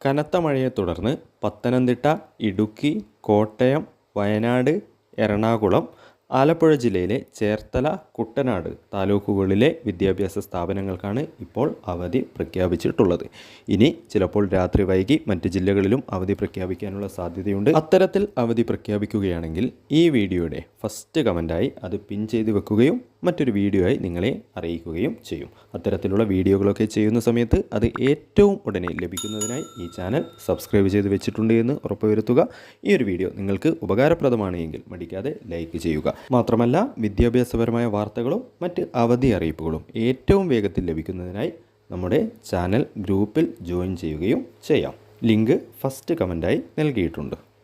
കനത്ത മഴയെ തുടർന്ന് പത്തനംതിട്ട ഇടുക്കി കോട്ടയം വയനാട് എറണാകുളം ആലപ്പുഴ ജില്ലയിലെ ചേർത്തല കുട്ടനാട് താലൂക്കുകളിലെ വിദ്യാഭ്യാസ സ്ഥാപനങ്ങൾക്കാണ് ഇപ്പോൾ അവധി പ്രഖ്യാപിച്ചിട്ടുള്ളത്. ഇനി ചിലപ്പോൾ രാത്രി വൈകി മറ്റ് ജില്ലകളിലും അവധി പ്രഖ്യാപിക്കാനുള്ള സാധ്യതയുണ്ട്. അത്തരത്തിൽ അവധി പ്രഖ്യാപിക്കുകയാണെങ്കിൽ ഈ വീഡിയോയുടെ ഫസ്റ്റ് കമന്റായി അത് പിൻ ചെയ്ത് വെക്കുകയും മറ്റൊരു വീഡിയോ ആയി നിങ്ങളെ അറിയിക്കുകയും ചെയ്യും. അത്തരത്തിലുള്ള വീഡിയോകളൊക്കെ ചെയ്യുന്ന സമയത്ത് അത് ഏറ്റവും ഉടനെ ലഭിക്കുന്നതിനായി ഈ ചാനൽ സബ്സ്ക്രൈബ് ചെയ്ത് വെച്ചിട്ടുണ്ട് എന്ന് ഉറപ്പുവരുത്തുക. ഈ ഒരു വീഡിയോ നിങ്ങൾക്ക് ഉപകാരപ്രദമാണ് എങ്കിൽ മടിക്കാതെ ലൈക്ക് ചെയ്യുക. മാത്രമല്ല വിദ്യാഭ്യാസപരമായ വാർത്തകളും മറ്റ് അവധി അറിയിപ്പുകളും ഏറ്റവും വേഗത്തിൽ ലഭിക്കുന്നതിനായി നമ്മുടെ ചാനൽ ഗ്രൂപ്പിൽ ജോയിൻ ചെയ്യുകയും ചെയ്യാം. ലിങ്ക് ഫസ്റ്റ് കമന്റായി നൽകിയിട്ടുണ്ട്.